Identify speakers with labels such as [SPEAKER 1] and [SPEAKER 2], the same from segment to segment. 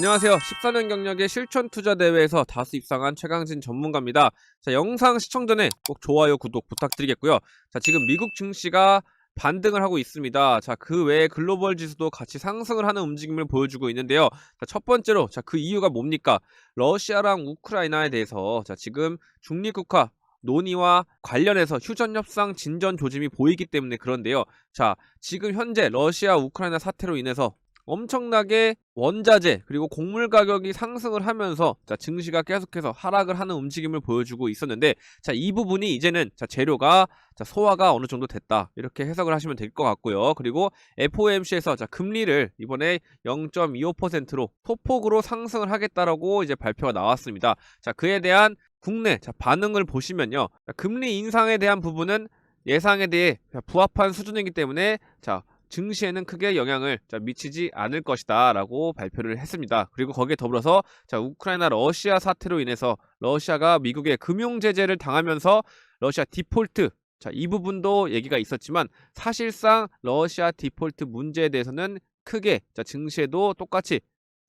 [SPEAKER 1] 안녕하세요. 14년 경력의 실전 투자 대회에서 다수 입상한 최강진 전문가입니다. 자, 영상 시청 전에 꼭 좋아요, 구독 부탁드리겠고요. 자, 지금 미국 증시가 반등을 하고 있습니다. 자, 그 외에 글로벌 지수도 같이 상승을 하는 움직임을 보여주고 있는데요. 자, 첫 번째로, 자, 그 이유가 뭡니까? 러시아랑 우크라이나에 대해서, 자, 지금 중립국화 논의와 관련해서 휴전 협상 진전 조짐이 보이기 때문에 그런데요. 자, 지금 현재 러시아 우크라이나 사태로 인해서 엄청나게 원자재 그리고 곡물 가격이 상승을 하면서 자 증시가 계속해서 하락을 하는 움직임을 보여주고 있었는데 자 이 부분이 이제는 자 재료가 자 소화가 어느 정도 됐다. 이렇게 해석을 하시면 될 것 같고요. 그리고 FOMC에서 자 금리를 이번에 0.25%로 소폭으로 상승을 하겠다라고 이제 발표가 나왔습니다. 자 그에 대한 국내 자 반응을 보시면요. 자, 금리 인상에 대한 부분은 예상에 대해 자, 부합한 수준이기 때문에 자 증시에는 크게 영향을 자, 미치지 않을 것이다 라고 발표를 했습니다. 그리고 거기에 더불어서 자, 우크라이나 러시아 사태로 인해서 러시아가 미국의 금융 제재를 당하면서 러시아 디폴트 자, 이 부분도 얘기가 있었지만 사실상 러시아 디폴트 문제에 대해서는 크게 자, 증시에도 똑같이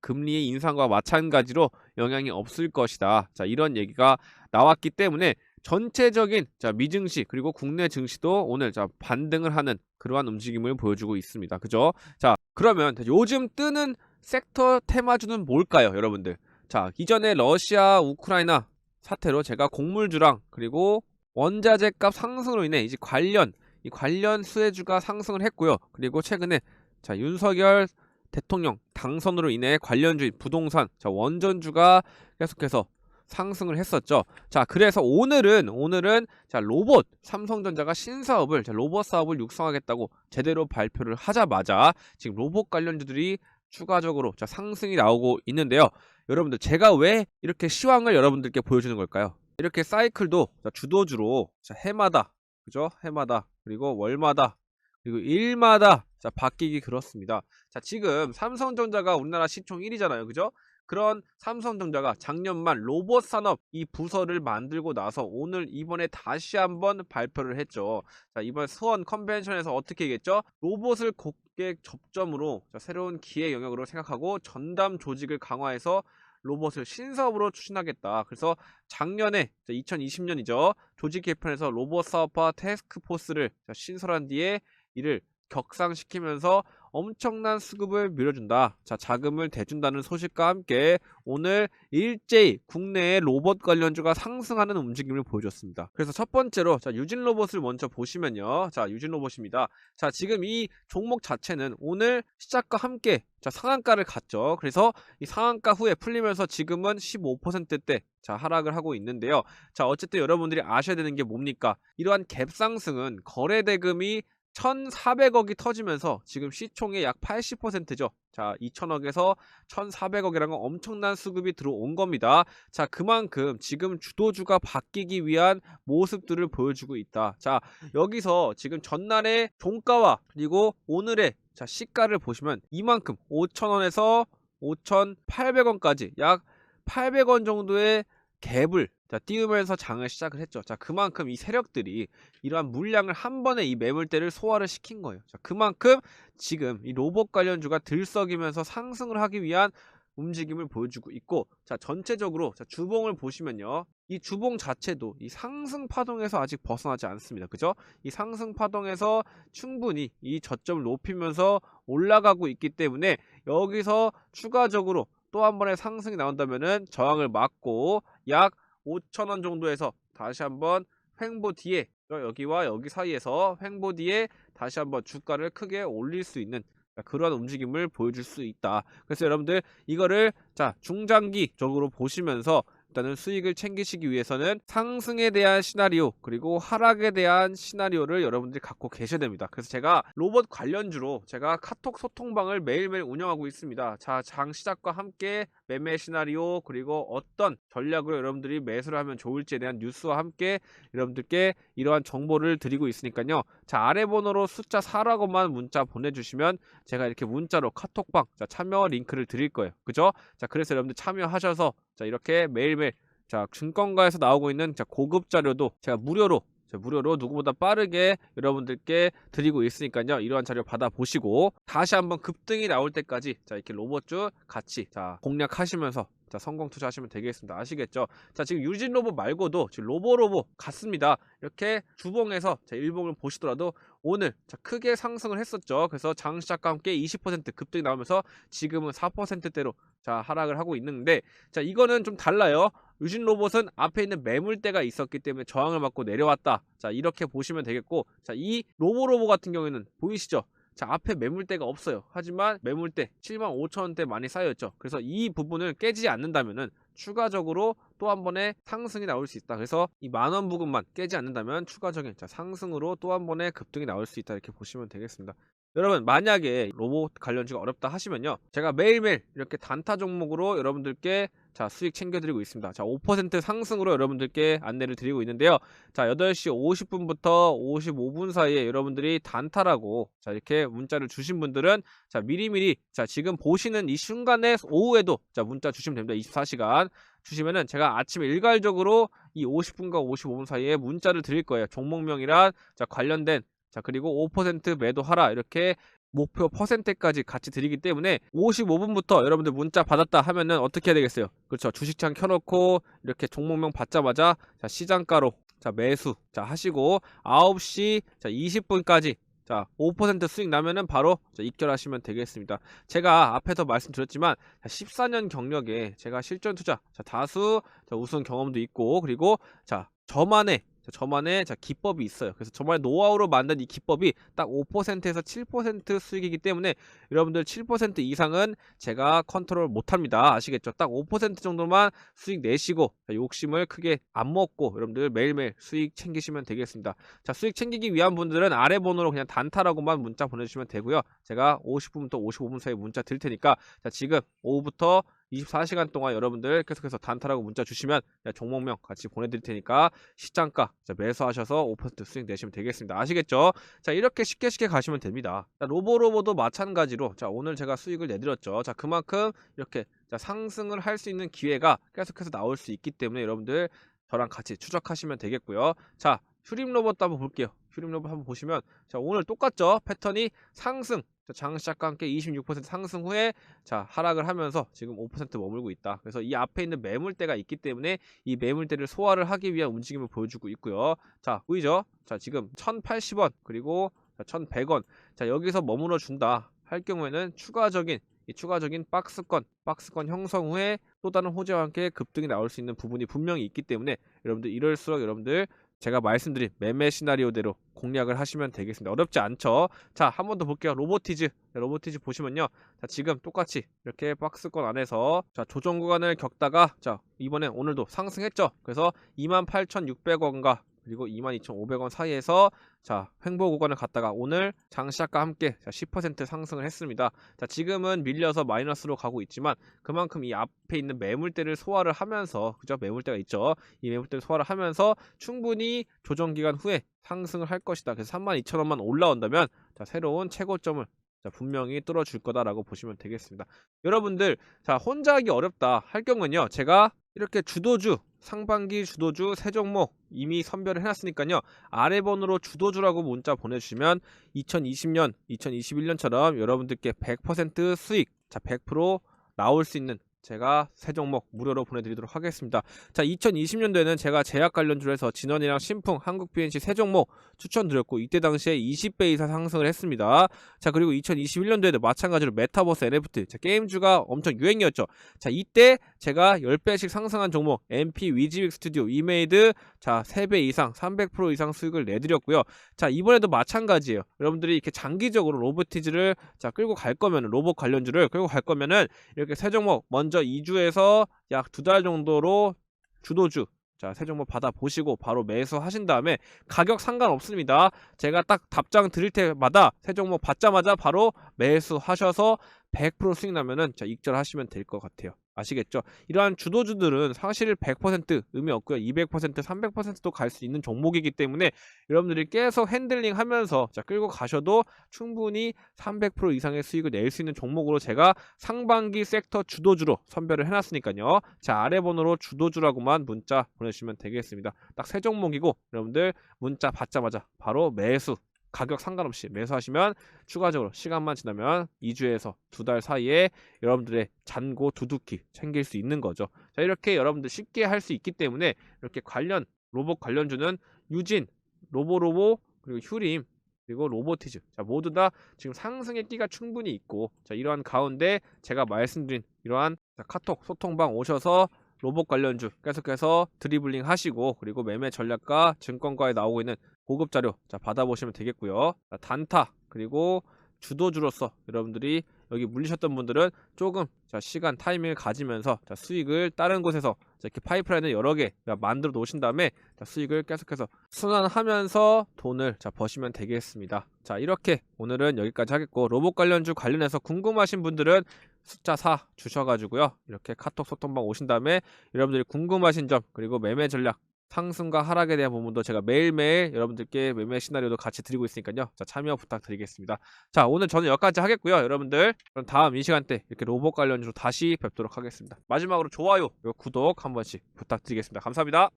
[SPEAKER 1] 금리의 인상과 마찬가지로 영향이 없을 것이다. 자, 이런 얘기가 나왔기 때문에 전체적인 자 미증시 그리고 국내 증시도 오늘 자 반등을 하는 그러한 움직임을 보여주고 있습니다. 그죠? 자 그러면 요즘 뜨는 섹터 테마주는 뭘까요, 여러분들? 자 이전에 러시아 우크라이나 사태로 제가 곡물주랑 그리고 원자재 값 상승으로 인해 이제 관련 이 관련 수혜주가 상승을 했고요. 그리고 최근에 자 윤석열 대통령 당선으로 인해 관련주인 부동산 자 원전주가 계속해서 상승을 했었죠. 자, 그래서 오늘은 오늘은 자, 로봇 삼성전자가 신사업을 자, 로봇 사업을 육성하겠다고 제대로 발표를 하자마자 지금 로봇 관련주들이 추가적으로 자, 상승이 나오고 있는데요. 여러분들 제가 왜 이렇게 시황을 여러분들께 보여주는 걸까요? 이렇게 사이클도 자, 주도주로 자, 해마다 그죠? 해마다 그리고 월마다 그리고 일마다 자, 바뀌기 그렇습니다. 자, 지금 삼성전자가 우리나라 시총 1위잖아요. 그죠? 그런 삼성전자가 작년만 로봇 산업 이 부서를 만들고 나서 오늘 이번에 다시 한번 발표를 했죠. 자, 이번 수원 컨벤션에서 어떻게 얘기했죠? 로봇을 고객 접점으로 자, 새로운 기회 영역으로 생각하고 전담 조직을 강화해서 로봇을 신사업으로 추진하겠다. 그래서 작년에 2020년이죠. 조직 개편에서 로봇 사업화 테스크포스를 신설한 뒤에 이를 격상시키면서 엄청난 수급을 밀어준다. 자, 자금을 대준다는 소식과 함께 오늘 일제히 국내의 로봇 관련주가 상승하는 움직임을 보여줬습니다. 그래서 첫 번째로 자, 유진 로봇을 먼저 보시면요. 자, 유진 로봇입니다. 자, 지금 이 종목 자체는 오늘 시작과 함께 자, 상한가를 갔죠. 그래서 이 상한가 후에 풀리면서 지금은 15%대 자, 하락을 하고 있는데요. 자, 어쨌든 여러분들이 아셔야 되는 게 뭡니까? 이러한 갭 상승은 거래 대금이 1,400억이 터지면서 지금 시총의 약 80%죠. 자, 2천억에서 1,400억이라는 건 엄청난 수급이 들어온 겁니다. 자, 그만큼 지금 주도주가 바뀌기 위한 모습들을 보여주고 있다. 자, 여기서 지금 전날의 종가와 그리고 오늘의 자, 시가를 보시면 이만큼 5,000원에서 5,800원까지 약 800원 정도의 갭을 자, 띄우면서 장을 시작을 했죠. 자, 그만큼 이 세력들이 이러한 물량을 한 번에 이 매물대를 소화를 시킨 거예요. 자, 그만큼 지금 이 로봇 관련주가 들썩이면서 상승을 하기 위한 움직임을 보여주고 있고, 자, 전체적으로 자, 주봉을 보시면요. 이 주봉 자체도 이 상승 파동에서 아직 벗어나지 않습니다. 그죠? 이 상승 파동에서 충분히 이 저점을 높이면서 올라가고 있기 때문에 여기서 추가적으로 또 한 번의 상승이 나온다면은 저항을 막고 약 5천원 정도에서 다시 한번 횡보 뒤에 여기와 여기 사이에서 횡보 뒤에 다시 한번 주가를 크게 올릴 수 있는 그러한 움직임을 보여줄 수 있다. 그래서 여러분들 이거를 자 중장기적으로 보시면서 일단은 수익을 챙기시기 위해서는 상승에 대한 시나리오 그리고 하락에 대한 시나리오를 여러분들이 갖고 계셔야 됩니다. 그래서 제가 로봇 관련주로 제가 카톡 소통방을 매일매일 운영하고 있습니다. 자, 장 시작과 함께 매매 시나리오 그리고 어떤 전략으로 여러분들이 매수를 하면 좋을지에 대한 뉴스와 함께 여러분들께 이러한 정보를 드리고 있으니까요. 자, 아래 번호로 숫자 4라고만 문자 보내주시면 제가 이렇게 문자로 카톡방 자, 참여 링크를 드릴 거예요. 그죠? 자, 그래서 여러분들 참여하셔서 자, 이렇게 매일매일 자, 증권가에서 나오고 있는 자, 고급 자료도 제가 무료로 자, 무료로 누구보다 빠르게 여러분들께 드리고 있으니까요. 이러한 자료 받아보시고 다시 한번 급등이 나올 때까지 자 이렇게 로봇주 같이 자 공략하시면서 자 성공 투자하시면 되겠습니다. 아시겠죠? 자 지금 유진 로봇 말고도 지금 로보로보 같습니다. 이렇게 주봉에서 자 일봉을 보시더라도 오늘 자 크게 상승을 했었죠. 그래서 장 시작과 함께 20% 급등이 나오면서 지금은 4%대로 자 하락을 하고 있는데 자 이거는 좀 달라요. 유진 로봇은 앞에 있는 매물대가 있었기 때문에 저항을 받고 내려왔다. 자 이렇게 보시면 되겠고 자이 로보로보 같은 경우에는 보이시죠? 자 앞에 매물대가 없어요. 하지만 매물대 7만 5천 원대 많이 쌓여있죠. 그래서 이 부분을 깨지지 않는다면은 추가적으로 또 한 번의 상승이 나올 수 있다. 그래서 이 만원 부분만 깨지 않는다면 추가적인 자, 상승으로 또 한 번의 급등이 나올 수 있다. 이렇게 보시면 되겠습니다. 여러분 만약에 로봇 관련주가 어렵다 하시면요 제가 매일매일 이렇게 단타 종목으로 여러분들께 자 수익 챙겨드리고 있습니다. 자 5% 상승으로 여러분들께 안내를 드리고 있는데요. 자 8시 50분부터 55분 사이에 여러분들이 단타라고 자 이렇게 문자를 주신 분들은 자 미리미리 자 지금 보시는 이 순간에 오후에도 자 문자 주시면 됩니다. 24시간 주시면은 제가 아침에 일괄적으로 이 50분과 55분 사이에 문자를 드릴 거예요. 종목명이랑 자 관련된 자 그리고 5% 매도하라 이렇게 목표 퍼센트까지 같이 드리기 때문에 55분부터 여러분들 문자 받았다 하면은 어떻게 해야 되겠어요? 그렇죠. 주식창 켜놓고 이렇게 종목명 받자마자 자 시장가로 자 매수 자 하시고 9시 자 20분까지 자 5% 수익 나면은 바로 자, 입결하시면 되겠습니다. 제가 앞에서 말씀드렸지만 14년 경력에 제가 실전 투자 자, 다수 자, 우승 경험도 있고 그리고 자 저만의 자, 저만의 자, 기법이 있어요. 그래서 저만의 노하우로 만든 이 기법이 딱 5%에서 7% 수익이기 때문에 여러분들 7% 이상은 제가 컨트롤 못합니다. 아시겠죠? 딱 5% 정도만 수익 내시고 자, 욕심을 크게 안 먹고 여러분들 매일매일 수익 챙기시면 되겠습니다. 자 수익 챙기기 위한 분들은 아래 번호로 그냥 단타라고만 문자 보내주시면 되고요. 제가 50분부터 55분 사이 문자 드릴 테니까 자 지금 오후부터 24시간 동안 여러분들 계속해서 단타라고 문자 주시면 종목명 같이 보내드릴 테니까 시장가 자, 매수하셔서 5% 수익 내시면 되겠습니다. 아시겠죠? 자 이렇게 쉽게 쉽게 가시면 됩니다. 자, 로보로보도 마찬가지로 자 오늘 제가 수익을 내드렸죠. 자 그만큼 이렇게 자, 상승을 할 수 있는 기회가 계속해서 나올 수 있기 때문에 여러분들 저랑 같이 추적하시면 되겠고요. 자 휴림 로봇도 한번 볼게요. 휴림 로봇 한번 보시면 자 오늘 똑같죠? 패턴이 상승 자, 장 시작과 함께 26% 상승 후에 자 하락을 하면서 지금 5% 머물고 있다. 그래서 이 앞에 있는 매물대가 있기 때문에 이 매물대를 소화를 하기 위한 움직임을 보여주고 있고요. 자 보이죠? 자 지금 1,080원 그리고 1,100원 자 여기서 머물러 준다 할 경우에는 추가적인 이 추가적인 박스권, 박스권 형성 후에 또 다른 호재와 함께 급등이 나올 수 있는 부분이 분명히 있기 때문에 여러분들 이럴수록 여러분들 제가 말씀드린 매매 시나리오대로 공략을 하시면 되겠습니다. 어렵지 않죠? 자, 한 번 더 볼게요. 로보티즈. 네, 로보티즈 보시면요. 자, 지금 똑같이 이렇게 박스권 안에서 자, 조정 구간을 겪다가 자, 이번에 오늘도 상승했죠. 그래서 28,600원과 그리고 22,500원 사이에서 자 횡보 구간을 갔다가 오늘 장시작과 함께 자, 10% 상승을 했습니다. 자 지금은 밀려서 마이너스로 가고 있지만 그만큼 이 앞에 있는 매물대를 소화를 하면서 그죠 매물대가 있죠. 이 매물대를 소화를 하면서 충분히 조정 기간 후에 상승을 할 것이다. 그래서 32,000원만 올라온다면 자 새로운 최고점을 자, 분명히 뚫어줄 거다라고 보시면 되겠습니다. 여러분들, 자, 혼자 하기 어렵다 할 경우는요, 제가 이렇게 주도주, 상반기 주도주 세 종목 이미 선별을 해놨으니까요, 아래 번호로 주도주라고 문자 보내주시면 2020년, 2021년처럼 여러분들께 100% 수익, 자, 100% 나올 수 있는 제가 세 종목 무료로 보내드리도록 하겠습니다. 자, 2020년도에는 제가 제약 관련주로 해서 진원이랑 신풍, 한국 BNC 세 종목 추천드렸고 이때 당시에 20배 이상 상승을 했습니다. 자, 그리고 2021년도에도 마찬가지로 메타버스 NFT, 자, 게임주가 엄청 유행이었죠. 자, 이때 제가 10배씩 상승한 종목 MP 위즈윅 스튜디오, 이메이드 자, 3배 이상, 300% 이상 수익을 내드렸고요. 자, 이번에도 마찬가지예요. 여러분들이 이렇게 장기적으로 로보티즈를 자, 끌고 갈 거면 로봇 관련주를 끌고 갈 거면은 이렇게 세 종목 먼저 2주에서 약 두 달 정도로 주도주 자, 세 종목 받아 보시고 바로 매수하신 다음에 가격 상관없습니다. 제가 딱 답장 드릴 때마다 세 종목 받자마자 바로 매수하셔서 100% 수익 나면은 자 익절하시면 될 것 같아요. 아시겠죠? 이러한 주도주들은 사실 100% 의미 없고요. 200%, 300%도 갈 수 있는 종목이기 때문에 여러분들이 계속 핸들링 하면서 자 끌고 가셔도 충분히 300% 이상의 수익을 낼 수 있는 종목으로 제가 상반기 섹터 주도주로 선별을 해놨으니까요. 자 아래 번호로 주도주라고만 문자 보내주시면 되겠습니다. 딱 세 종목이고 여러분들 문자 받자마자 바로 매수 가격 상관없이 매수하시면 추가적으로 시간만 지나면 2주에서 두 달 사이에 여러분들의 잔고 두둑히 챙길 수 있는 거죠. 자, 이렇게 여러분들 쉽게 할 수 있기 때문에 이렇게 관련 로봇 관련주는 유진, 로보로보 그리고 휴림 그리고 로보티즈 자 모두 다 지금 상승의 끼가 충분히 있고 자 이러한 가운데 제가 말씀드린 이러한 자, 카톡 소통방 오셔서 로봇 관련주 계속해서 드리블링 하시고 그리고 매매 전략과 증권가에 나오고 있는 고급 자료 자 받아보시면 되겠고요. 자, 단타 그리고 주도주로서 여러분들이 여기 물리셨던 분들은 조금 자 시간 타이밍을 가지면서 자 수익을 다른 곳에서 자, 이렇게 파이프라인을 여러 개 만들어 놓으신 다음에 자, 수익을 계속해서 순환하면서 돈을 자 버시면 되겠습니다. 자 이렇게 오늘은 여기까지 하겠고 로봇 관련주 관련해서 궁금하신 분들은 숫자 4 주셔가지고요 이렇게 카톡 소통방 오신 다음에 여러분들이 궁금하신 점 그리고 매매 전략 상승과 하락에 대한 부분도 제가 매일매일 여러분들께 매매 시나리오도 같이 드리고 있으니까요. 자, 참여 부탁드리겠습니다. 자, 오늘 저는 여기까지 하겠고요. 여러분들, 그럼 다음 이 시간대 이렇게 로봇 관련주로 다시 뵙도록 하겠습니다. 마지막으로 좋아요, 구독 한 번씩 부탁드리겠습니다. 감사합니다.